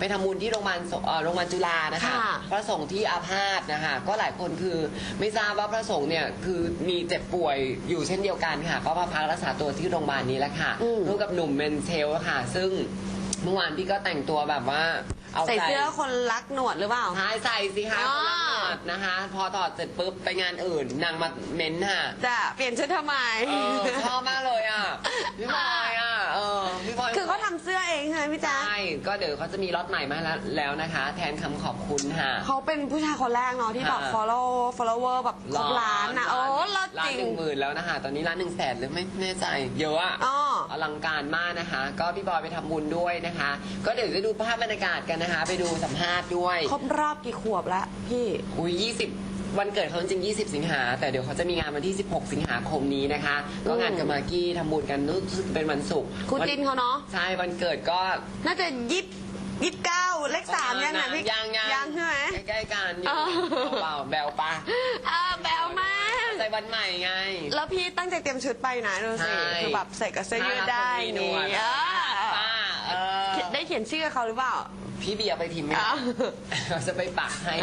ไปทำบุญที่โรงพยาบาลสเอ่อโรงพยาบาลจุฬานะคะ ค่ะ พระสงฆ์ที่อาพาธนะคะ ก็หลายคนคือไม่ทราบว่าพระสงฆ์เนี่ยคือมีเจ็บป่วยอยู่เช่นเดียวกันค่ะ ก็มาพักรักษาตัวที่โรงพยาบาลนี้แหละค่ะอืม ร่วมกับหนุ่มเมนเชลค่ะ ซึ่งเมื่อวานพี่ก็แต่งตัวแบบว่าเอาใส่ใจ เสื้อคนรักหนวดหรือเปล่า ท้ายใส่สิคะอ๋อคนละหมวดนะคะ พอถอดเสร็จปุ๊บไปงานอื่นนางมาเม้นค่ะจะเปลี่ยนชุดทำไม เออชอบมากเลยอะพี่บอยอะ เออพี่บอยคือเขาทำเสื้อเองใช่ไหมพี่แจ๊คใช่ก็เดี๋ยวเขาจะมีล็อตใหม่มาแล้วแล้วนะคะ แทนคำขอบคุณค่ะ เขาเป็นผู้ชายคนแรกเนาะที่แบบค่ะ follow follower แบบครบล้านนะโอ้เลิศล้าจนริงหนึ่งหมื่นแล้วนะคะ ตอนนี้ล้านหนึ่งแสนหรือไม่แน่ใจ เยอะอะอ๋อ อลังการมากนะคะ ก็พี่บอยไปทำบุญด้วยนะคะ ก็เดี๋ยวจะดูภาพบรรยากาศกันนะคะ ไปดูสัมภาษณ์ด้วย ครบรอบกี่ขวบแล้วพี่ อุ้ย20 วันเกิดเขาจริงๆ20 สิงหา แต่เดี๋ยวเขาจะมีงานวันที่ 16 สิงหาคมนี้นะคะ ก็งานกับมากกี้ทำบุญกันรู้สึกเป็นวันศุกร์คู่วันจินเขาเนาะ ใช่ วันเกิดก็ น่าจะยิบยิบเก้าเลขสามยังไงพี่ยังยังยังใช่ไหมใกล้ๆกันอยู่อ๋อเบาๆแบวปะเออแบวมากใจวันใหม่ไง แล้วพี่ตั้งใจเตรียมชุดไปนะดูสิใช่คือแบบใส่กับเสื้อยืดได้มีหนนี่วดเออป้าเออได้เขียนชื่อเขาหรือเปล่า พี่เบียร์ไปพิมพ์ไหมอ้าวเราจะไปปักให้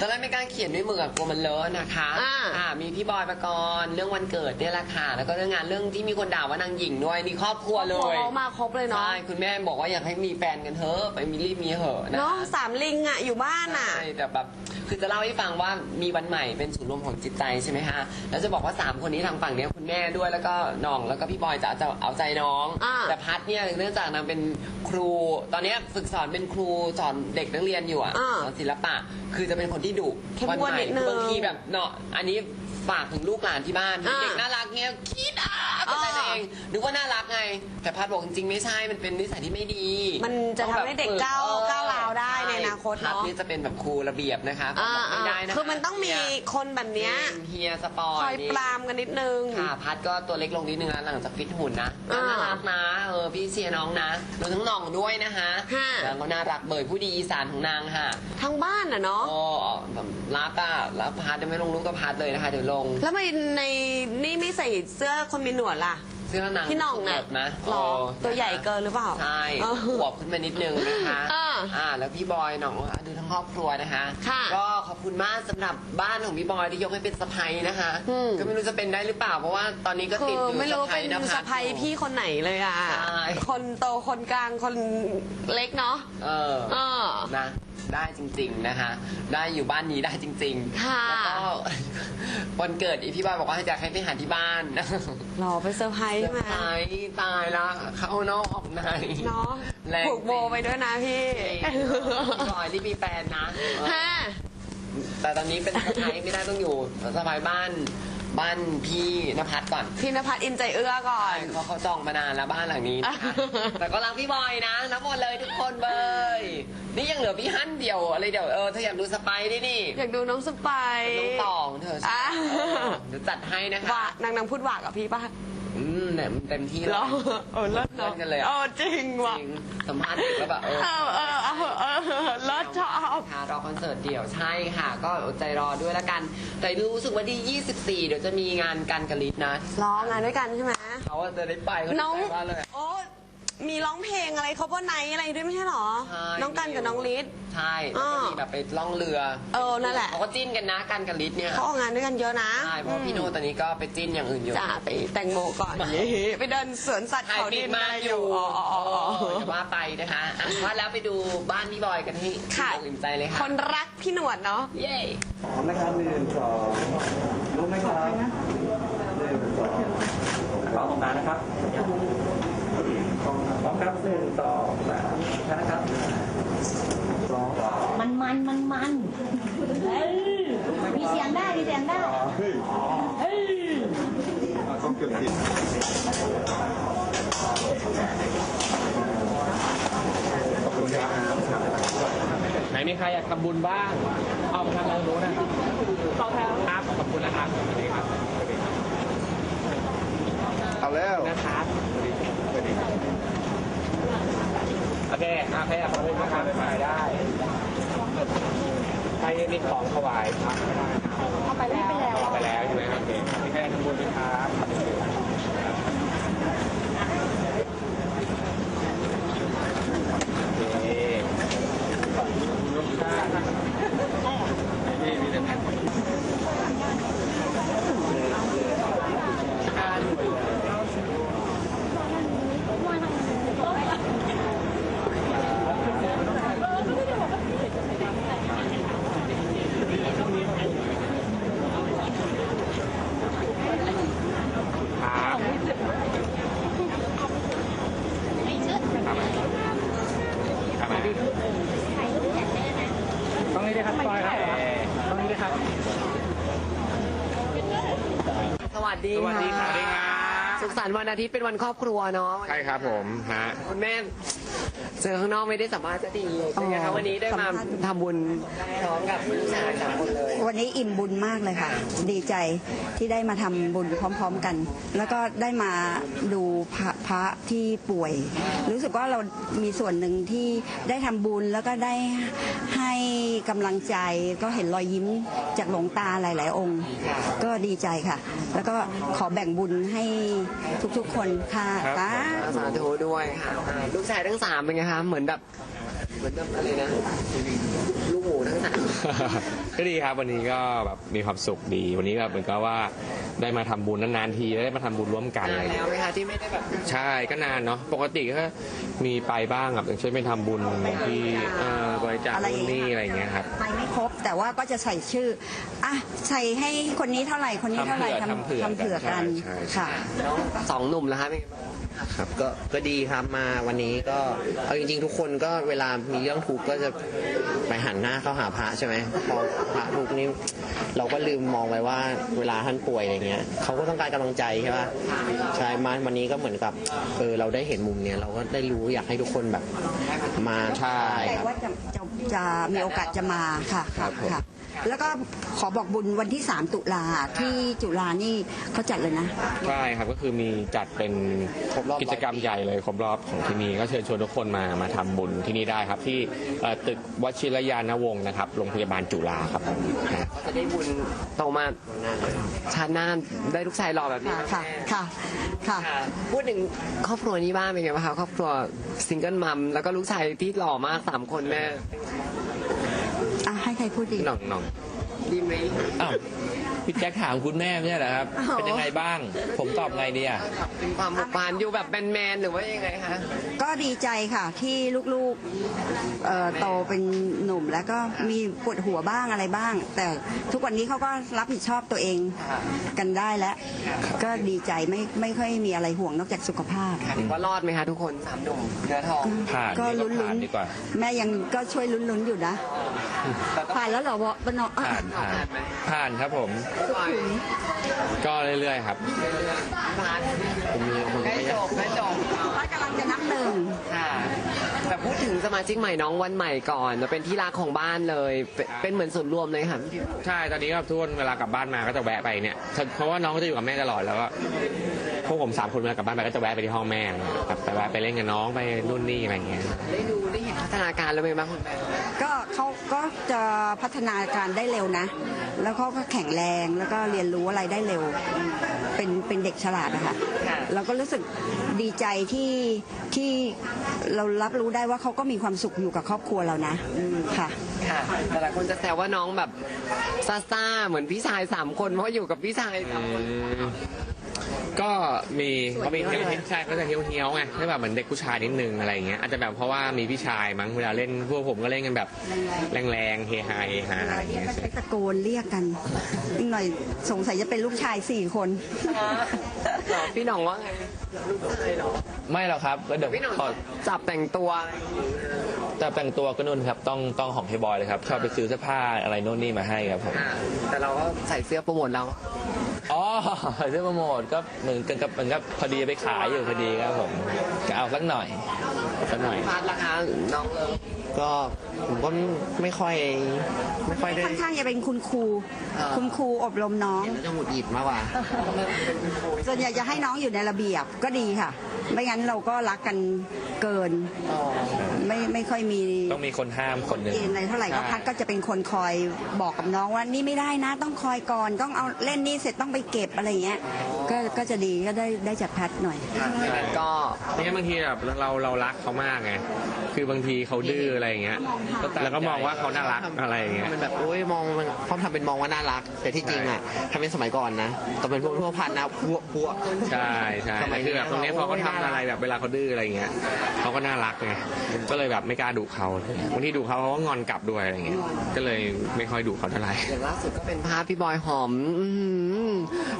ตอนแรกไม่กล้าเขียนด้วยมืออะกลัวมันเลอะนะคะอ่า อ่ามีพี่บอยปกรณ์เรื่องวันเกิดเนี่ยแหละค่ะ แล้วก็เรื่องงานเรื่องที่มีคนด่าว่านางหญิงด้วยนี่ครอบครัวเลครอบครัวยเขามาครบเลยเนาะใช่ คุณแม่บอกว่าอยากให้มีแฟนกันเถอะ ไปมีรีบมีเหอะนะเนาะคะสามลิงอะอยู่บ้านอะ ใช่แต่แบบ คือจะเล่าให้ฟังว่ามีวันใหม่เป็นศูนย์รวมของจิตใจใช่ไหมคะแล้วจะบอกว่าสามคนนี้ทางฝั่งเนี้ยคุณแม่ด้วยแล้วก็น้องแล้วก็พี่บอยจะจะเอาใจน้อง อ่าแต่พัดเนี่ยเนื่องจากนางเป็นครูตอนเนี้ยฝึกสอนเป็นครูสอนเด็กนักเรียนอยู่อะอ่าสอนศิลปะ คือจะเป็นคนที่ดุเข้มวันงวดใหม่นิดนึง บางทีแบบเนาะอันนี้ ฝากถึงลูกหลานที่บ้านอ่าเด็กน่ารักเงี้ยคิดอะก็ใจอ่าตัวเองนึกว่าน่ารักไง แต่พัดบอกจริงๆไม่ใช่มันเป็นนิสัยที่ไม่ดี มันจะทำให้เด็กก้าวออก้าวร้าวได้ในอนาคตพัดเนาะนี่จะเป็นแบบครูระเบียบนะคะอ่าบอกไม่ได้นะคะคือมันต้องมีคนแบบเนี้ยเฮียสปอคร์อยนี่ปรามกันนิดนึงค่ะพัดก็ตัวเล็กลงนิดนึงนะหลังจากฟิตหุ่นนะอ่าน่ารักนะเออพี่เชียร์น้องนะรวมทั้งน้องด้วยนะคะค่ะนางก็น่ารักเบยผู้ดีอีสานของนางค่ะ ทั้งบ้านอะเนาะโอ้แบบรักอะแล้วพัดจะไม่ลงรูปกับพัดเลยนะคะเดี๋ยวลงแล้วทำไมในนี่ไม่ใส่เสื้อคนมีหนวดล่ะ เสื้อนางพี่หน่องน่ะสุดนะหรอโตัวใหญ่เกินหรือเปล่าใช่เออ ขวบขึ้นมานิดนึงนะคะอ่าอ่า แล้วพี่บอยน้องดูทั้งครอบครัวนะคะ ค่ะก็ขอบคุณมากสำหรับบ้านของพี่บอยที่ยกให้เป็นสะพายนะคะ อืม ก็ไม่รู้จะเป็นได้หรือเปล่า เพราะว่าตอนนี้ก็คืติดออยู่ไม่รู้เป็นะสะพ้ยพี่คนไหนเลยอะ ใช่ คนโตคนกลางคนเล็กเนาะเออ เออ นะ ได้จริง ๆนะคะ ได้อยู่บ้านนี้ได้จริงๆค่ะ แล้วก็ วันเกิดอีพี่บอยบอกว่าอยากให้ไปหาที่บ้านรอไปเซอร์ไพรส์ใช่ไหมตายตายละเข้านอกออกใน เนาะแรง ผูกโบไปด้วยนะพี่พี่บอยที่มีแฟนนะเออฮะ แต่ตอนนี้เป็นสะพ้ายไม่ได้ต้องอยู่สะพ้ายบ้าน บ้านพี่นภัสก่อนพี่นภัสอินใจเอื้อก่อนเขาเขาจองมานานแล้วบ้านหลังนี้นะคะแต่ก็รักพี่บอยนะรักหมดเลยทุกคนเบยนี่ยังเหลือพี่ฮั่นเดียวอะไรเดี๋ยวเออเธออยากดูสไปร์ดินี่อยากดูน้องสไปร์น้องตองเธออะเออเดี๋ยวจัดให้นะคะว่านางนางพูดว่ากับพี่ป่ะ อืมเนี่ยมันเต็มที่เหรแล้อวเออเลิศเล่เนาะนกันเลยเออะอจริงว่ะจริงสัมภาษณ์เด็กแล้วแบบเออ เออเออเออเออเลิศชอบ ค่ะรอคอนเสิร์ตเดี่ยวใช่ค่ะ ก็อดใจรอด้วยละกัน แต่รู้สึกว่าที่ 24 เดี๋ยวจะมีงานกันกับลิศนะร้องงานด้วยกันใช่ไหม เขาจะได้ไปเขาน้องดีใจมากเลย โอ้ มีร้องเพลงอะไรเขาบนไนอะไรด้วยไม่ใช่เหรอ ใช่น้องกันกับน้องลิศ ใช่แล้วก็มีแบบไปล่องเรือเออนั่นแหละ เขาก็จิ้นกันนะกันกับลิศเนี่ยเขาออกงานด้วยกันเยอะนะใช่เพราะว่าพี่โนตอนนี้ก็ไปจิ้นอย่างอื่นอยู่ จ่าไปแต่งโมก่อน ไปเดินสวนสัตว์ถ่ายเขาปิดิดนมาอะไรออยู่ยู่อ๋ออ๋ออ๋ออ๋อเออจะว่าไปนะคะอะว่าแล้วไปดูบ้านพี่บอยกันให้ค่ะอิ่มใจเลยค่ะ คนรักพี่หนวดเนาะ เย้ พร้อมนะครับหนึ่งสองรู้ไหมครับหนึ่งสองพร้อมออกมานะครับ พร้อมครับหนึ่งสองสามนะครับสองสามมันมันมันมันเอ้ยมีเสียงได้มีเสียงได้เอ้ยต้องเกือบติดขอบคุณครับไหนมีใครอยากทำบุญบ้าง เอาไปทางทางโน้นนะต่อแถวครับขอบคุณนะครับสวัสดีครับเอาแล้วนะครับสวัสดีครับ โอเคอาแพขอบคุณนะครับไปได้ ใครมีของถวายครับไม่ได้ครับเอาไปแล้วไปแล้ว เอาไปแล้วใช่ไหมครับโอเคมีใครอยากทำบุญไหมครับโอเค เลยครับปอยครับตรงนี้เลยครับ สวัสดีสวัสดีครับ สุขสันต์วันอาทิตย์เป็นวันครอบครัวเนาะใช่ครับผมฮะ คุณแม่เจอข้างนอกไม่ได้สัมภาษณ์จะดีเลยเป็นไงคะวันนี้ได้มาทำบุญพร้อมกับลูกชายสามคนเลยวันนี้อิ่มบุญมากเลยค่ะ ดีใจที่ได้มาทำบุญพร้อม ๆกัน แล้วก็ได้มาดูพระ พระที่ป่วย รู้สึกว่าเรามีส่วนหนึ่งที่ได้ทำบุญแล้วก็ได้ให้กำลังใจก็เห็นรอยยิ้มจากหลวงตาหลาย ๆ องค์ ก็ดีใจค่ะ แล้วก็ขอแบ่งบุญให้ทุกๆ คนค่ะครับสาธุสาธุด้วยค่ะ ลูกชายทั้งสามเป็นไงคะ เหมือนแบบ เหมือนแบบอะไรนะลูก หมูทั้งสาม ก็ดีครับวันนี้ก็แบบมีความสุขดี วันนี้แบบเหมือนกับว่าได้มาทำบุญนานๆทีได้มาทำบุญร่วมกันอะไรนานอย่างแล้เงี้วยไหมคะที่ไม่ได้แบบ ใช่ก็นานเนาะปกติก็มีไปบ้างครับอย่างเช่นไปทำบุญที่เอ่อบริจาคอะไรอนู่ย่านงเงี้นี่ยอะไรอย่างเงี้ยครับ ไปไม่ครบ แต่ว่าก็จะใส่ชื่ออะใส่ให้คนนี้เท่าไหร่คนนี้เท่าไหร่ทำเผื่อทำเผื่อกันใช่ใช่ ค่ะน้องสองหนุ่มแล้วคะเป็นไงบ้างครับก็ก็ดีครับมาวันนี้ก็เอาจริง ๆ ทุกคนก็เวลามีเรื่องทุกข์ก็จะไปหันหน้าเข้าหาพระใช่ไหมพอพระทุกข์นี่เราก็ลืมมองไปว่าเวลาท่านป่วยอะไรเงี้ยเขาก็ต้องการกำลังใจใช่ป่ะใช่มาวันนี้ก็เหมือนกับเออเราได้เห็นมุมเนี้ยเราก็ได้รู้อยากให้ทุกคนแบบมาใช่แต่ครับ ว่าจะจะ จะมีโอกาสจะมาค่ะครัค่ะบผม ค่ะ แล้วก็ขอบอกบุญวันที่ 3 ตุลาที่จุฬานี่เขาจัดเลยนะ ใช่ครับก็คือมีจัดเป็นครบรอบ กิจกรรมใหญ่เลยครบรอบของที่นี่ก็เชิญชวนทุกคนมามาทำบุญที่นี่ได้ครับ ที่เอ่อตึกวชิรยานวงศ์นะครับโรงพยาบาลจุฬาครับผมฮะก็จะได้บุญโตมาชาติหน้าได้ลูกชายหล่อแบบนี้ค่ะค่ะค่ะ ค่ะพูดถึงครอบครัวนี้บ้างเป็นไงบ้างคะครอบครัวซิงเกิลมัมแล้วก็ลูกชายที่หล่อมากสามคนแม่อะให้ใคร พูดดี หน่องหน่องดีไหมอ้าว พี่แจ็คถามคุณแม่ไม่ใช่เหรอครับ อ๋อ เป็นยังไงบ้าง ผมตอบไงดีอะเป็นความผูกพันอยู่แบบแมนๆหรือว่ายังไงคะก็ดีใจค่ะที่ลูกๆเอ่อโตเป็นหนุ่มแล้วก็มีปวดหัวบ้างอะไรบ้าง แต่ทุกวันนี้เขาก็รับผิดชอบตัวเองกันได้แล้ว ก็ดีใจไม่ไม่ค่อยมีอะไรห่วงนอกจากสุขภาพถือว่ารอดไหมคะทุกคนสามหนุ่มเนื้อทอง ผ่านก็ดีกลุ้ว่านผ่านดีกว่าๆแม่ยังก็ช่วยลุ้นๆอยู่นะผ่านแล้วเหรอวะปะเนาะอะผ่านผ่านผ่านครับผมก็เรื่อยๆครับผ่านผมมีคนใกล้จบใกล้จบป้ากำลังจะนับหนึ่งค่ะแต่พูดถึงสมาชิกใหม่น้องวันใหม่ก่อนเป็นที่รักของบ้านเลยเป็นเป็นเหมือนส่วนย์รวมเลยค่ะพี่พิมใช่ตอนนี้ก็ทุกคนเวลากลับบ้านมาก็จะแวะไปเนี่ยเพราะว่าน้องก็จะอยู่กับแม่ตลอดแล้วก็ พวกผมสามคนเวลากลับบ้านไปก็จะแวะไปที่ห้องแม่ครับไปแวะไปเล่นกับน้องไปนู่นนี่อะไรอย่างเงี้ยได้ดูได้เห็นพัฒนาการแล้วไหมบ้างคุณแม่ก็เขาก็จะพัฒนาการได้เร็วนะ แล้วเขาก็แข็งแรงแล้วก็เรียนรู้อะไรได้เร็ว เป็นเป็นเด็กฉลาดอะค่ะเราก็รู้สึกดีใจที่ที่เรารับรู้ได้ว่าเขาก็มีความสุขอยู่กับครอบครัวเรานะค่ะค่ะแต่หลายคนจะแซวว่าน้องแบบซาซ่าเหมือนพี่ชายสามคนเพราะอยู่กับพี่ชายสามคน ก็มีส่วนก็มีเยอะเลยใช่ก็จะเฮี้ยวเฮี้ยวๆไงไม่แบบเหมือนเด็กผู้ชายนิดนึงอะไรอย่างเงี้ยอาจจะแบบเพราะว่ามีพี่ชายมั้งเวลาเล่นพวกผมก็เล่นกันแบบแรงๆเฮฮาเฮฮาอะไรอย่างเรียกเงี้ยก็ใช้ตะโกนเรียกกันอีกหน่อยสงสัยจะเป็นลูกชายสี่คนเหรอพี่หน่องว่าไงลูกชายเหรอไม่หรอกครับก็เดี๋ยวพี่หน่องขอจับแต่งตัว แต่แต่งตัวก็นู่นครับต้องต้องของพี่บอยเลยครับชอบไปซื้อเสื้อผ้าอะไรโน่นนี่มาให้ครับผมอ่าแต่เราก็ใส่เสื้อโปรโมทเรา อ๋อเสื้อโปรโมทก็เหมือนกันกับเหมือนกับพอดีไปขายอยู่พอดีครับผมก็เอาสักหน่อยสักหน่อย พาร์ทราคาน้องเลยก็ผมก็ไม่ค่อย ไม่ค่อยได้ค่อนข้างจะเป็นคุณครู คุณครูอบรมน้อง เห็นแล้วจะหงุดหงิดมากกว่า ส่วนใหญ่จะให้น้องอยู่ในระเบียบก็ดีค่ะ ไม่งั้นเราก็รักกันเกิน ไม่ไม่ค่อยมีต้องมีคนห้ามคนหนึ่งเกณฑ์อะไรเท่าไหร่ก็พัดก็จะเป็นคนคอยบอกกับน้องว่านี่ไม่ได้นะ ต้องคอยก่อนต้องเอาเล่นนี่เสร็จต้องไปเก็บอะไรอย่างเงี้ย ก็ก็จะดีก็ได้ได้จากพัดหน่อย ก็ไม่งั้นบางทีแบบเราเรารักเขามากไงคือบางทีเขาดื้ออะไรอย่างเงี้ยแล้วก็มองว่าเขาน่ารักอะไรอย่างเงี้ยมันแบบโอ้ยมองมันเขาทำเป็นมองว่าน่ารัก แต่ที่จริงอะทำเป็นสมัยก่อนนะแต่เป็นพวกทั่วพันนะพวกพวกใช่ใช่สมัยนี้คือแบบตรงเนี้ยพอเขาทำอะไรแบบเวลาเขาดื้ออะไรอย่างเงี้ยเขาก็น่ารักไงก็เลยแบบไม่กล้าดุเขาบางทีดุเขาเขาก็งอนกลับด้วยอะไรอย่างเงี้ยก็เลยไม่ค่อยดุเขาเท่าไหร่อย่างล่าสุดก็เป็นภาพพี่บอยหอมอื้อหือ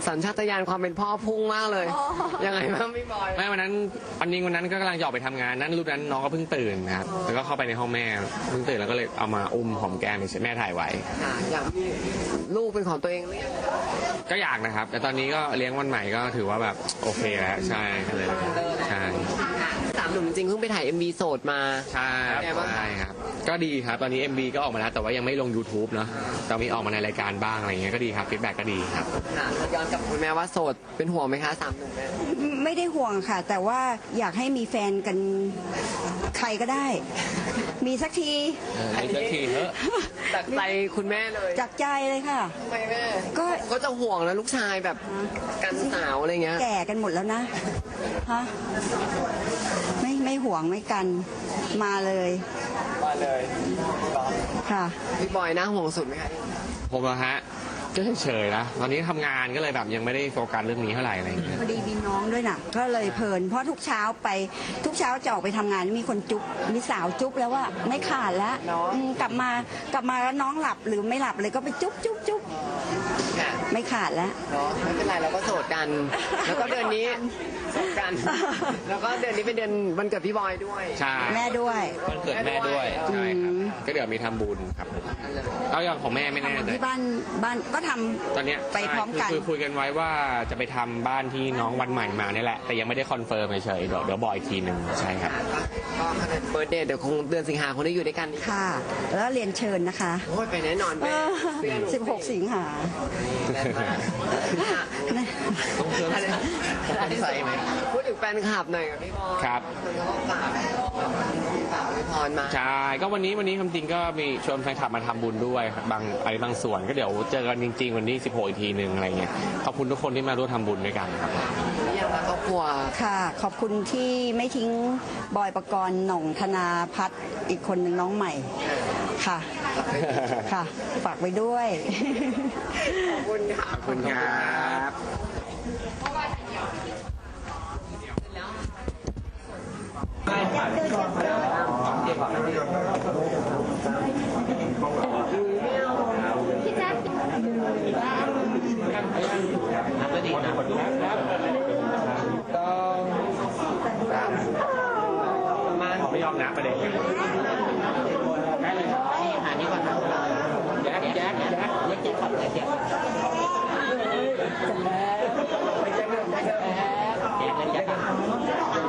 สัญชาตญาณความเป็นพ่อพุ่งมากเลยยังไงบ้างพี่บอย ไม่วันนั้นวันนี้วันนั้นก็กำลังจะออกไปทำงานนั้นรูปนั้นน้องก็เพิ่งตื่นนะครับแล้วก็เข้าไปในห้องแม่เพิ่งตื่นแล้วก็เลยเอามาอุ้มหอมแก้มเฉยๆแม่ถ่ายไว้ ค่ะอยากมีลูกเป็นของตัวเองหรือยังก็อยากนะครับ แต่ตอนนี้ก็เลี้ยงวันใหม่ก็ถือว่าแบบโอเคแล้วใช่ก็เลยใช่ค่ะ สามหนุ่มจริงๆเพิ่งไปถ่าย MV โสดมา ใช่เป็นไงบ้างคะ ใช่ครับ ก็ดีครับ ตอนนี้ MB ก็ออกมาแล้ว แต่ว่ายังไม่ลง YouTube เนาะแต่มีออกมาในรายการบ้างอะไรเงี้ย ก็ดีครับฟีดแบ็กก็ดีครับ ค่ะย้อนกลับคุณแม่ว่าโสดเป็นห่วงไหมคะสามหนุ่มแม่ไม่ได้ห่วงค่ะ แต่ว่าอยากให้มีแฟนกันใครก็ได้ มีสักที เออนี่สักทีเถอะ จากใจคุณแม่เลยจากใจเลยค่ะ ทำไมแม่ก็ ก็จะห่วงนะลูกชายแบบกันสาวอะไรเงี้ยแก่กันหมดแล้วนะฮะไม่ไม่ห่วงไม่กันมาเลยมาเลยค่ะพี่บอยน่าห่วงสุดไหมคะผมเหรอฮะก็เฉยๆนะตอนนี้ทำงานก็เลยแบบยังไม่ได้โฟกัสเรื่องนี้เท่าไหร่อะไรเงี้ยพอดีมีน้องด้วยนะก็เลยเพลิน เพราะทุกเช้าไปทุกเช้าจะออกไปทำงานมีคนจุ๊บมีสาวจุ๊บแล้วว่าไม่ขาดแล้วอืมกลับมากลับมาแล้วน้องหลับหรือไม่หลับเลยก็ไปจุ๊บจุ๊บจุ๊บค่ะไม่ขาดแล้ว เนาะไม่เป็นไรเราก็โสดกัน แล้วก็เดือนนี้โสดกัน แล้วก็เดือนนี้เป็นเดือนวันเกิดพี่บอยด้วยใช่แม่ด้วย วันเกิดแม่ด้วยใช่ครับก็เดี๋ยวมีทำบุญครับผมแล้วอย่างของแม่ไม่แน่ใจที่บ้านบ้านก็ทำ ตอนเนี้ยไปพร้อมกัน คือคุยกันไว้ว่าจะไปทำบ้านที่น้องวันใหม่มาเนี่ยแหละ แต่ยังไม่ได้คอนเฟิร์มเฉยๆเดี๋ยวเดี๋ยวบอกอีกทีหนึ่งใช่ครับ ก็เบิร์ดเดย์เดี๋ยวคงเดือนสิงหาคงได้อยู่ด้วยกันอีกค่ะ แล้วเรียนเชิญนะคะโอ้ยไปแน่นอนแม่เพื่อนหนู16 สิงหาต้องเพิ่มใส่ไหมพูดถึงแฟนคลับหน่อยกับพี่บอยครับ คนเขาก็ฝากฝากอวยพรมา ใช่ ก็วันนี้วันนี้คำจริงก็มีชวนแฟนคลับมาทำบุญด้วยครับบางอะไรบางส่วนก็เดี๋ยวเจอกันจริง ๆ วันที่16อีกทีหนึ่งอะไรเงี้ยขอบคุณทุกคนที่มาร่วมทำบุญด้วยกันครับยังรักครอบครัวค่ะขอบคุณที่ไม่ทิ้งบอยประกรณ์หน่องธนาพัฒน์อีกคนหนึ่งน้องใหม่ค่ะค่ะ ฝากไว้ด้วย ขอบคุณค่ะ ขอบคุณครับ ไม่ยอมนะประเด็นได้เลยครับหานี่ก่อนนะแจ๊คแจ๊คแจ๊คแจ๊คขับแจ๊คแจ๊คแจ๊คแจ๊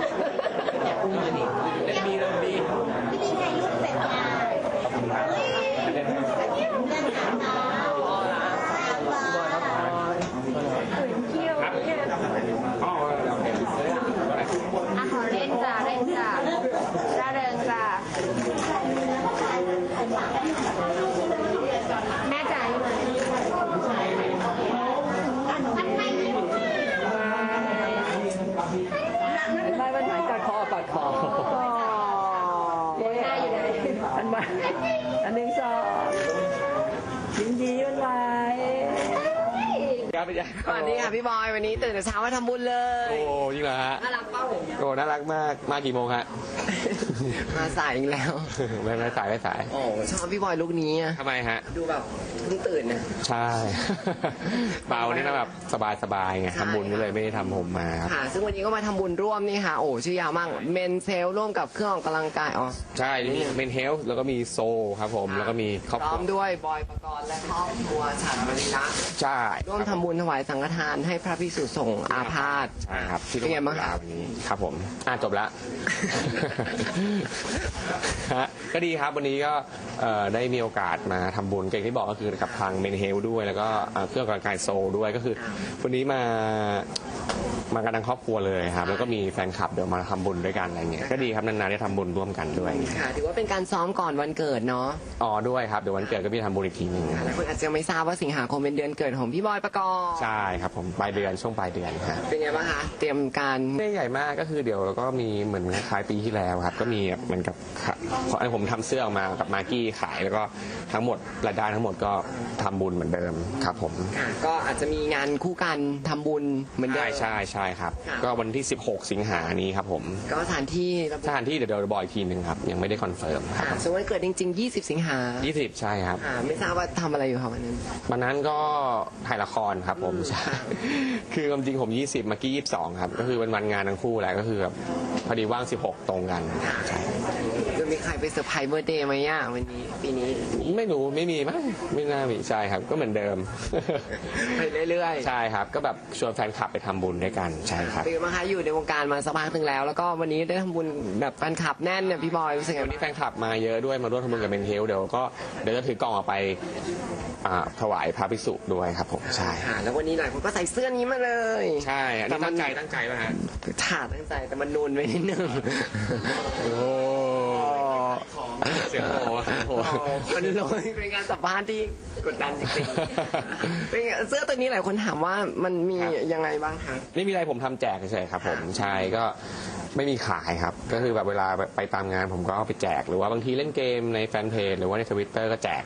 คอุ้มเลยดิเล่นมีเล่นดีครับอ๋อโอเค อะขอเล่นจ้าเล่นจ้าร่าเริงจ้าแม่จ๋าอยู่ไหน ไม่มันหมายกัดคอกอดคอ หน้าอยู่ไหน อันมาอันหนึ่งสองยิ้มยิ้มไว้ ครับพี่แจ๊คสวัสดีค่ะพี่บอยวันนี้ตื่นแต่เช้ามาทำบุญเลยโอ้จริงเหรอฮะน่ารักเป้าโอ้น่ารักมากมากี่โมงฮะ มาสายอีกแล้ว ไม่ไม่สายไม่สายโอ้ชอบพี่บอยลุกนี้อะทำไมฮะ ดูแบบเพิ่งตื่นนะ ใช่ เบานี่นะแบบสบายสบายๆไงใช่ทำบุญก็เลยไม่ได้ทำผมมาครับ ค่ะ ซึ่งวันนี้ก็มาทำบุญร่วมนี่ค่ะ โอ้ชื่อยาวมากเมนเซลร่วมกับเครื่องออกกำลังกาย อ๋อ ใช่นี่เป็นเฮลท์แล้วก็มีโซครับผม แล้วก็มีครอบพคร้รัอวมด้วยบอยประกรณ์และครอบครัวฉัตรมณีรักษ์ใช่ร่วมทำบุญถวายสังฆทานให้พระภิกษุสงฆ์อาพาธ ใช่ครับที่เป็นไงบ้างคะวันนี้ครับผม อ่าจบละฮะก็ดีครับวันนี้ก็เอ่อได้มีโอกาสมาทำบุญเก่งที่บอกก็คือกับทางเมนเฮลด้วย แล้วก็เอ่อเครื่องออกกำลังกายโซลด้วยก็คือ วันนี้มามากันทั้งครอบครัวเลยครับแล้วก็มีแฟนคลับเดี๋ยวมาทำบุญด้วยกันอะไรเงี้ยก็ดีครับนานๆได้ทำบุญร่วมกันด้วยค่ะถือว่าเป็นการซ้อมก่อนวันเกิดเนาะอ๋อด้วยครับเดี๋ยววันเกิดก็มีทำบุญอีกทีหนึ่งหลายคนอาจจะไม่ทราบว่าสิงหาคมเป็นเดือนเกิดของพี่บอยประกรณ์ใช่ครับผมปลายเดือนช่วงปลายเดือนครับ เป็นไงบ้างคะเตรียมการ ไม่ใหญ่มากก็คือเดี๋ยวเราก็มีเหมือนคล้ายปีที่แล้วครับ ก็มีแบบเหมือนกับขะเพราะไอ้ผมทำเสื้อออกมากับมาร์กี้ขายแล้วก็ทั้งหมดรายได้ทั้งหมดก็ทำบุญเหมือนเดิมครับผมค่ะก็อาจจะมีงานคู่กันทำบุญเหมือนเดิใช่มใช่ใช่ครับค่ะก็วันที่ 16 สิงหานี้ครับผมก็สถานที่ระบุสถานที่เดี๋ยวเดี๋ยวบอกอีกทีหนึ่งครับยังไม่ได้คอนเฟิร์มครับค่ะส่วนวันเกิดจริง ๆ 20 สิงหา20 ใช่ครับค่ะไม่ทราบว่าทำอะไรอยู่คะวันนั้นวันนั้นก็ถ่ายละครครับผมใช่คือความจริงผม 20มากี้22 ครับ ก็คือเป็นวันงานทั้งคู่แหละก็คือแบบพอดีว่าง 16 ตรงงานใช่ ใครไปเซอร์ไพรส์เบอร์เดย์ไหมอะวันนี้ปีนี้ไม่รู้ไม่มีมั้งไม่น่ามีใช่ครับ ก็เหมือนเดิม ไปเรื่อยๆใช่ครับ ก็แบบชวนแฟนคลับไปทำบุญด้วยกันใช่ครับเป็นไงบ้างคะอยู่ในวงการมาสักพักหนึ่งแล้ว แล้วก็วันนี้ได้ทำบุญแบบแฟนคลับแน่นเนี่ยพี่บอยรู้สึกไงวันบ้างนี้แฟนคลับมาเยอะด้วยมาร่วมทำบุญกับเบนเทลเดี๋ยวก็เดี๋ยวจะถือกล่องออกไปอ่าถวายพระภิกษุด้วยครับผมใช่ค่ะแล้ววันนี้หลายคนก็ใส่เสื้อนี้มาเลย ใช่อันแต่นี้มัตั้นงใจตั้งใจป่ะฮะถ่าตั้งใจแต่มันนูนไปนิดนึง โอ้ เสียงโอ้โหมันเลยเป็นการสัมภาษณ์ที่กดดันจริงๆเป็นไงเสื้อตัวนี้หลายคนถามว่ามันมียังไงบ้างคะ ไม่มีอะไรผมทำแจกเฉยๆครับผมใช่ก็ ไม่มีขายครับ ก็คือแบบเวลาไปตามงานผมก็เอาไปแจก หรือว่าบางทีเล่นเกมในแฟนเพจหรือว่าในทวิตเตอร์ก็แจก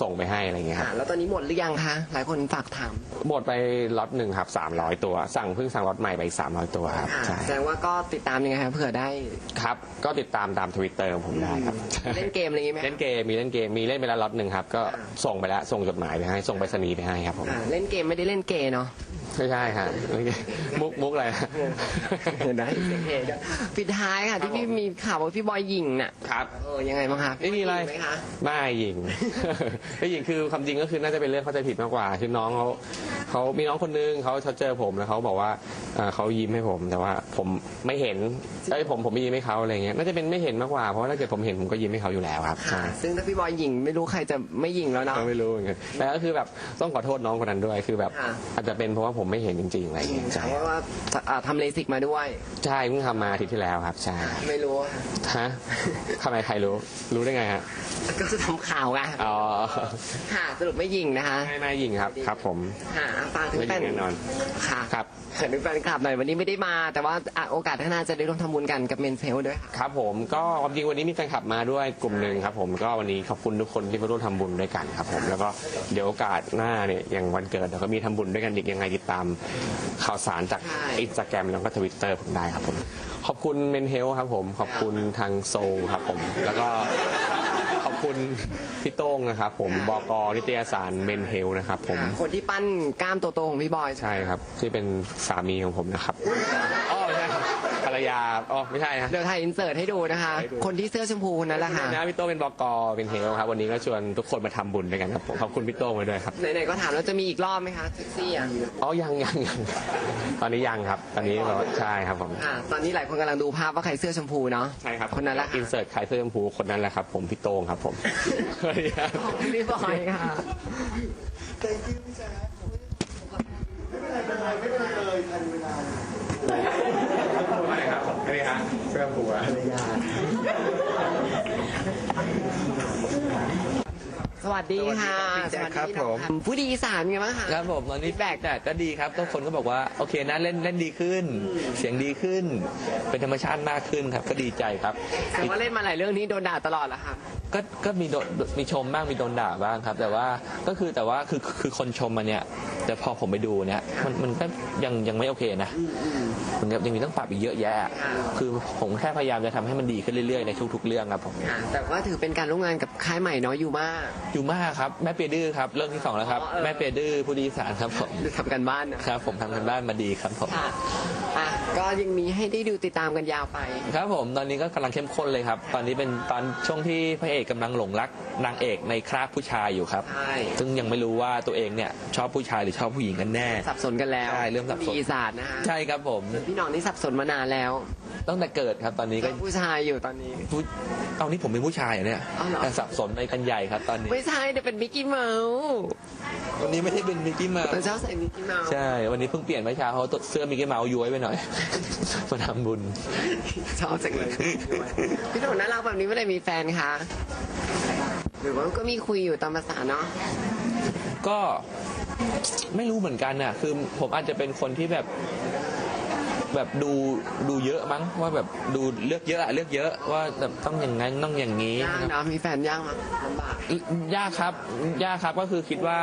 ส่งไปให้อะไรอย่างเงี้ยคค่ะรับแล้วตอนนี้หมดหรือยังคะ หลายคนฝากถามหมดไปล็อตหนึ่งครับ300 ตัว สั่งเพิ่งสั่งล็อตใหม่ไปอีก300 ตัวครับค่ะใช่แสดงว่าก็ติดตามยังไงคะเผื่อได้ครับ ก็ติดตามตามทวิตเตอร์ของผมได้ครับ เล่นเกมอะไรอย่างงี้ไหมเล่นเกมมีเล่นเกมมีเล่นไปแล้วล็อตหนึ่งครับ ก็ส่งไปแล้วส่งจดหมายไปให้ส่งไปสนีย์ไปให้ครับผม อ่าเล่นเกมไม่ได้เล่นเกย์เนาะ ไม่ใช่ฮะไม่ใช่มุกมุกอะไรฮะเห็นไหมเสียงเฮด้วยปิดท้ายค่ะ ที่พี่มีข่าวว่าพี่บอยหยิงน่ะครับ เออยังไงบ้างคะไม่มีอะไรหยิงไหมคะไม่หญิง ไม่หญิงคือความจริงก็คือน่าจะเป็นเรื่องเข้าใจผิดมากกว่าคือน้องเขา เขามีน้องคนนึงเขาเขาเจอผมแล้วเขาบอกว่าเอ่อเขายิ้มให้ผมแต่ว่าผมไม่เห็นเอ้ยผมผมไม่ยิ้มให้เขาอะไรเงี้ยน่าจะเป็นไม่เห็นมากกว่าเพราะว่าถ้าเกิดผมเห็นผมก็ยิ้มให้เขาอยู่แล้วครับค่ะ ใช่ ซึ่งถ้าพี่บอยหยิงไม่รู้ใครจะไม่หยิงแล้วเนาะ ก็ไม่รู้เหมือนกันแต่ก็คือแบบต้องขอโทษน้องคนนั้นด้วย คือแบบค่ะ อาจจะเป็นเพราะว่าผมไม่เห็นจริงๆอะไรเงี้ยใช่เพราะว่าอ่าทำเลสิกมาด้วย ใช่เพิ่งทำมาอาทิตย์ที่แล้วครับ ใช่ไม่รู้ฮะทำไมใครรู้ รู้ได้ไงฮะก็จะทำข่าวไงอ๋อค่ะ สรุปไม่หยิงนะคะ ไม่ไม่หญิงครับครับผม ค่ะฝากถึงไม่หแฟญินงแน่นอน ค่ะครับฝากถึงแฟนคลับหน่อยวันนี้ไม่ได้มาแต่ว่าอะโอกาสข้างหน้าจะได้ร่วมทำบุญกันกับเมนเซลด้วยค่ะ ครับผมก็ความจริงวันนี้มีแฟนคลับมาด้วยกลุ่มหนึ่งครับผมก็วันนี้ขอบคุณทุกคนที่มาร่วมทำบุญด้วยกันครับผมแล้วก็เดี๋ยวโอกาสหน้าเนี่ยอย่างวันเกิดเดี๋ยวก็มีทำบุญด้วยกันอีกยังไงติดตามข่าวสารจากใช่ อินสตาแกรมแล้วก็ทวิตเตอร์ผมได้ครับผมขอบคุณเมนเฮลครับผมขอบคุณทางโซลครับผมแล้วก็ขอบ คุณพี่โต้งนะครับผมบกนิตยสารเมนเฮลนะครับผมค่ะคนที่ปั้นกล้ามโตๆของพี่บอยใช่ครับที่เป็นสามีของผมนะครับ อ๋อ ยาอ๋อไม่ใช่นะเดี๋ยวถ่ายอินเสิร์ตให้ดูนะคะ ให้ดู คนที่เสื้อชมพูคนนั้นแหละค่ะ นะพี่โต้งเป็นบกเป็นเฮลครับวันนี้ก็ชวนทุกคนมาทำบุญด้วยกันครับผมขอบคุณพี่โต้งไว้ด้วยครับไหนๆก็ถามแล้วจะมีอีกรอบไหมคะเซ็กซี่อะอ๋อยังยังยังตอนนี้ยังครับ ตอนนี้เราใช่ครับผมค่ะ ตอนนี้หลายคนกำลังดูภาพว่าใครเสื้อชมพูเนาะ ใช่ครับคนนั้นแหละค่ะ อินเสิร์ตใครเสื้อชมพูคนนั้นแหละครับผมพี่โต้งครับผมสวัสดีครับ ขอบคุณพี่บอยค่ะไม่ ใช่ไหม่ครับเสื้อผัวภรรยา สวัสดีค่ะสวัสดีครับน้องผมแอผู้ดีอีสานไงบ้างคะ ครับผมตอนนี้แบกแต่ก็ดีครับทุกคนก็บอกว่าโอเคนะเล่นเล่นดีขึ้น เสียงดีขึ้น เป็นธรรมชาติมากขึ้นครับ ก็ดีใจครับ แต่ว่าเล่นมาหลายเรื่องนี้โดนด่าตลอดแล้วค่ะก็ก็มีโดนมีชมบ้างมีโดนด่าบ้างครับ แต่ว่าก็คือแต่ว่าคือคือคนชมมาเนี่ยแต่พอผมไปดูเนี่ยมันมันก็ยังยังไม่โอเคนะมันก็ยังมีต้องปรับอีกเยอะแยะ คือผมแค่พยายามจะทำให้มันดีขึ้นเรื่อยๆในทุกๆเรื่องครับผมค่ะแต่ว่าถือเป็นการร่วมงานกับค่ายใหม่เนาะอยู่มากอยู่มากครับแม่เปียดื้อครับเรื่องที่สองแล้วครับอ๋อเออแม่เปียดื้อผู้ดีอีสารครับผมทำกันบ้านนะครับ ผมทำกันบ้านมาดีครับผมค่ะอะก็ยังมีให้ได้ดูติดตามกันยาวไป ครับผมตอนนี้ก็กำลังเข้มข้นเลยครับ ตอนนี้เป็นตอนช่วงที่พระเอกกำลังหลงรักนางเอกในคราบผู้ชายอยู่ครับ ใช่ ซึ่งยังไม่รู้ว่าตัวเองเนี่ยชอบผู้ชายหรือชอบผู้หญิงกันแน่ สับสนกันแล้วใช่เริ่มสับสน มีอีสานนะคะใช่ครับผมพี่น้องนี่สับสนมานานแล้วตั้งแต่เกิดครับตอนนี้ก็ผู้ชายอยู่ตอนนี้ ผู้เอานี่ผมเป็นผู้ชายเหรอเนี่ยอ๋อเหรอ แต่สับสนในกันใหญ่ครับตอนนี้ ไม่ใช่แต่เป็นมิกกี้เมาส์วันนี้ไม่ได้เป็นมิกกี้เมาส์แต่ชอบใส่มิกกี้เมาส์ใช่ วันนี้เพิ่งเปลี่ยนเมื่อเช้าเขาเสื้อมิกกี้เมาส์ย้วยไปหน่อย มาทำบุญ ชอบจังเลยพี่หนุ่มน่ารักแบบนี้ไม่ได้มีแฟนคะหรือว่าก็มีคุยอยู่ตามภาษาเนาะก็ไม่รู้เหมือนกันน่ะ คือผมอาจจะเป็นคนที่แบบ แบบดูดูเยอะมั้งว่าแบบดูเลือกเยอะอะเลือกเยอะว่าแบบต้องอย่างนั้นต้องอย่างนี้ยากนะมีแฟนยากมั้ยลำบากยากครับยากครับก็คือคิดว่า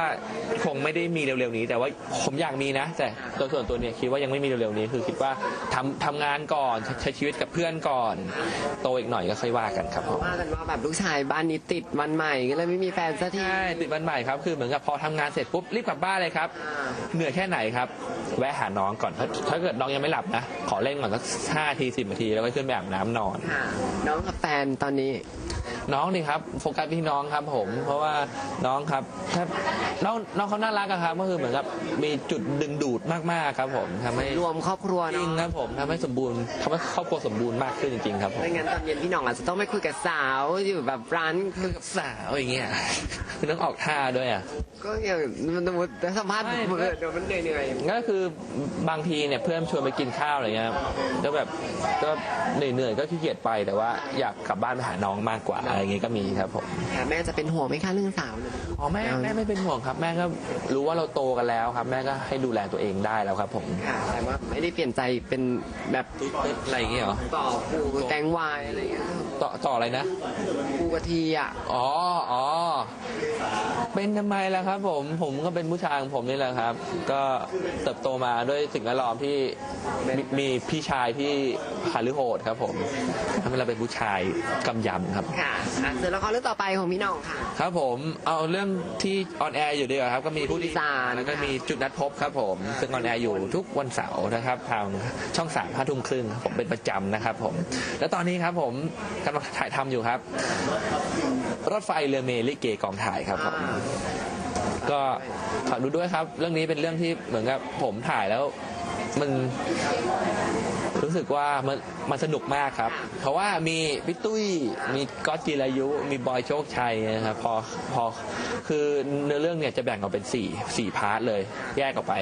คงไม่ได้มีเร็วๆนี้ แต่ว่าผมอยากมีนะ แต่โดยส่วนตัวเนี่ยคิดว่ายังไม่มีเร็วๆนี้คือคิดว่าทำทำงานก่อนใช้ชีวิตกับเพื่อนก่อน โตอีกหน่อยก็ค่อยว่ากันครับผมว่ากันว่าแบบลูกชายบ้านนี้ติดวันใหม่ก็เลยไม่มีแฟนสักทีใช่ติดวันใหม่ครับคือเหมือนกับพอทำงานเสร็จปุ๊บรีบกลับบ้านเลยครับเหนื่อยแค่ไหนครับ แวะหาน้องก่อนถ้าถ้าเกิดน้องยังไม่หลับนะ ขอเล่นก่อนสักห้าทีสิบนาทีแล้วก็ขึ้นไปอาบน้ำนอน ค่ะ น้องกับแฟนตอนนี้ น้องนี่ครับโฟกัสที่น้องครับผม เพราะว่าน้องครับถ้าน้องน้องเขาน่ารักอะครับก็คือเหมือนกับมีจุดดึงดูดมากๆครับผมทำให้รวมครอบครัวจริงเนาะครับผมทำให้สมบูรณ์ทำให้ครอบครัวสมบูรณ์มากขึ้นจริงๆครับผมไม่งั้นตอนเย็นพี่หน่องอาจจะต้องไปคุยกับสาวอยู่แบบร้านคือกับสาวอย่างเงี้ยคือต้องออกท่าด้วยอะ ก็อย่างมันสมมติสัมภาษณ์ไม่ เดี๋ยวมันเหนื่อยๆ ก็คือบางทีเนี่ยเพื่อนชวนไปกินข้าวอะไรเงี้ยก็แบบก็เหนื่อยๆก็ขี้เกียจไปแต่ว่าอยากกลับบ้านไปหาน้องมากกว่าอะไรเงี้ยก็มีครับผม ค่ะแม่จะเป็นห่วงไหมคะเรื่องสาวเนี่ยอ๋อแม่แม่ไม่เป็นห่วงครับ แม่ก็รู้ว่าเราโตกันแล้วครับ แม่ก็ให้ดูแลตัวเองได้แล้วครับผมค่ะ แต่ว่าไม่ได้เปลี่ยนใจเป็นแบบอะไรอย่างเงี้ยเหรอต่อปูแตงวายอะไรอย่างเงี้ยต่อต่ออะไรนะปูกะทีอะอ๋ออ๋อเป็นทำไมล่ะครับ ผมผมก็เป็นผู้ชายของผมนี่แหละครับ ก็เติบโตมาด้วยสิ่งแวดล้อมที่มีมีพี่ชายที่หาลือโหดครับผมทำให้เราเป็นผู้ชายกำยำครับ ค่ะอะส่วนละครเรื่องต่อไปของพี่หน่องค่ะ ครับผมเอาเรื่องที่ออนแอร์อยู่ดีกว่าครับก็มีผู้ที่อีสานแล้วก็มีจุดนัดพบครับผมซึ่งออนแอร์อยู่ทุกวันเสาร์นะครับทางช่องสามห้าทุ่มครึ่งครับผมเป็นประจำนะครับผมและตอนนี้ครับผมกำลังถ่ายทำอยู่ครับ รถไฟเรือเมลิเกกองถ่ายครับผม ก็ฝากดูด้วยครับ เรื่องนี้เป็นเรื่องที่เหมือนกับผมถ่ายแล้ว มัน รู้สึกว่ามันมันสนุกมากครับ เพราะว่ามีพี่ตุ้ยมีก๊อตจิรายุ มีบอยโชคชัยนะครับพอพอคือเนื้อเรื่องเนี่ยจะแบ่งออกเป็นสี่สี่พาร์ทเลย แยกออกไป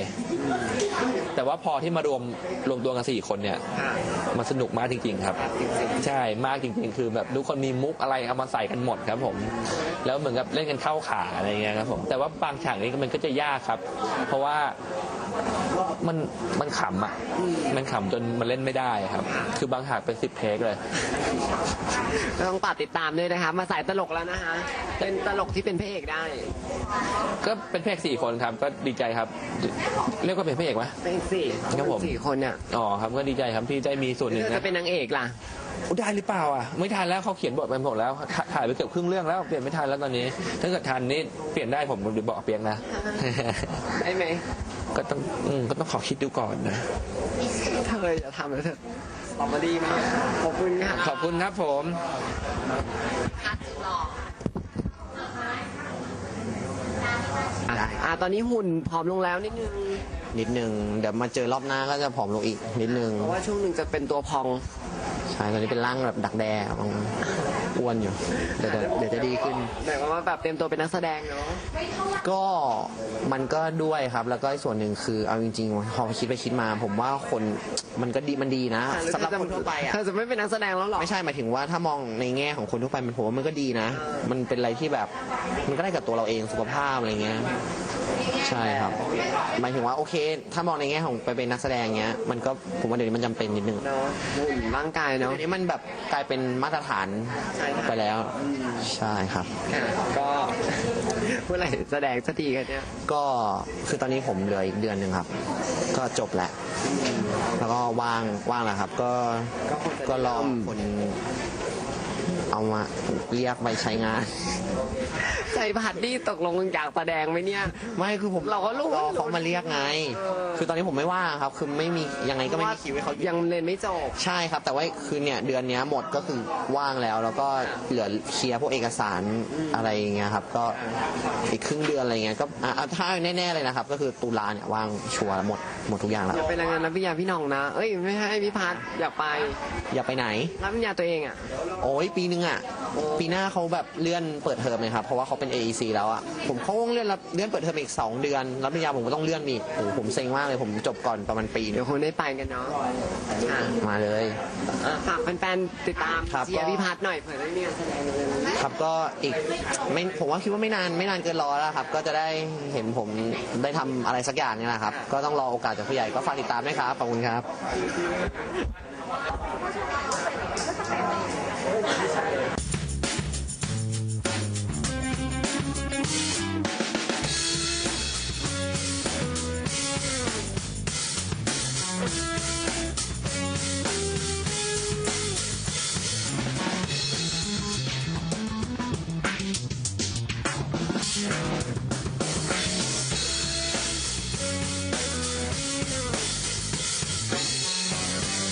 แต่ว่าพอที่มารวมรวมตัวกันสี่คนเนี่ยมันสนุกมากจริง ๆ ครับ ใช่มากจริง ๆ คือแบบทุกคนมีมุกอะไรเอามาใส่กันหมดครับผม แล้วเหมือนกับเล่นกันเข้าขาอะไรเงี้ยครับผมแต่ว่าบางฉากนี้มันก็จะยากครับ เพราะว่า มันมันขำอะ มันขำจนมันเล่นไม่ได้ครับ คือบางฉากเป็นสิบเทคเลย ก็ต้องฝากติดตามด้วยนะคะ มาสายตลกแล้วนะคะ เป็นตลกที่เป็นพระเอกได้ก็เป็นพระเอกสี่คนครับ ก็ดีใจครับ เรียกว่าเป็นพระเอกไหม เป็นสี่ครับผม สี่คนเนี่ยอ๋อครับก็ดีใจครับที่ได้มีส่วนหนึ่งเธอนะจะเป็นนางเอกล่ะอุ๊ยได้หรือเปล่าอะ ไม่ทันแล้วเขาเขียนบทไปหมดแล้วถ่าถ่ายไปเกือบครึ่งเรื่องแล้วเปลี่ยนไม่ทันแล้วตอนนี้ ถ้าเกิดทันนี่เปลี่ยนได้ผมเดี๋ยวบอกเปลี่ยนนะ ได้ไหม ก็ต้องอืมก็ต้องขอคิดดูก่อนนะ เธอจะทำแล้วเธอตอบมาดีมากขอบคุณค่ะ ขอบคุณครับผมอะอะตอนนี้หุ่นผอมลงแล้วนิดนึง นิดนึงเดี๋ยวมาเจอรอบหน้าก็จะผอมลงอีกนิดนึงเพราะว่าช่วงหนึ่งจะเป็นตัวพอง ใช่ตอนนี้เป็นร่างแบบดักแด้บาง อ้วนอยู่เดี๋ยวเดี๋ยวเดี๋ยวจะดีขึ้น หมายความว่าแบบเตรียมตัวเป็นนักแสดงเนาะก็มันก็ด้วยครับแล้วก็อีกส่วนหนึ่งคือเอาจริงๆพอคิดไปคิดมาผมว่าคนมันก็ดีมันดีนะสำหรับคนทั่วไปอะเธอจะไม่เป็นนักแสดงแล้วหรอ ไม่ใช่หมายถึงว่าถ้ามองในแง่ของคนทั่วไปมันผมว่ามันก็ดีนะ มันเป็นอะไรที่แบบมันก็ได้กับตัวเราเองสุขภาพอะไรเงี้ยใช่ครับ หมายถึงว่าโอเค ถ้ามองในแง่ของไปเป็นนักแสดงเงี้ยมันก็ผมว่าเดี๋ยวนี้มันจำเป็นนิดนึงเนาะหุ่นร่างกายเนาะเดี๋ยวนี้มันแบบกลายเป็นมาตรฐาน ใช่ค่ะไปแล้วใช่ครับค่ะก็เมื่อไหร่แสดงสักทีกันเนี่ยก็คือตอนนี้ผมเหลืออีกเดือนหนึ่งครับ ก็จบแล้ว แล้วก็ว่างว่างแล้วครับ ก็ก็คงจะก็รอคนเอามาเรียกไปใช้งาน ใจผัดนี่ตกลงอยากแสดงไหมเนี่ย ไม่คือผมเราก็รู้รอเขามาเรียกไงเออคือตอนนี้ผมไม่ว่างครับ คือไม่มียังไงก็ไม่มีคิวให้เขายังเรียนไม่จบใช่ครับ แต่ว่าคือเนี่ยเดือนเนี้ยหมดก็คือว่างแล้ว แล้วก็เหลือเคลียร์พวกเอกสารอะไรอย่างเงี้ยครับ ก็อีกครึ่งเดือนอะไรเงี้ยก็อะอะถ้าแน่ๆเลยนะครับ ก็คือตุลาเนี่ยว่างชัวร์หมด หมดทุกอย่างแล้วอยากไปรายงานรับปริญญาพี่น้องนะ เอ้ยไม่ให้พี่พัดอยากไปอยากไปไหน รับปริญญาตัวเองอะ โอ้ยปีหนึ่งอะ ปีหน้าเขาแบบเลื่อนเปิดเทอมเลยครับ เพราะว่าเขาเป็น AEC แล้วอะ ผมเขาคงเลื่อนเลื่อนเปิดเทอมอีก 2 เดือน รับปริญญาผมก็ต้องเลื่อนอีกโอ้ผมเซ็งมากเลยผมจบก่อนประมาณปีเดี๋ยงวคงได้ไปกันเนาะมาเลยฝากแฟนๆติดตามเชียร์พี่พัดหน่อยเผื่อได้มีงานแสดงเลยครับก็อีกไม่ผมว่าคิดว่าไม่นานไม่นานเกินรอแล้วครับ ก็จะได้เห็นผมได้ทำอะไรสักอย่างเนี่ยแหละครับ ก็ต้องรอโอกาสจากผู้ใหญ่ก็ฝากติดตามด้วยครับขอบคุณครับ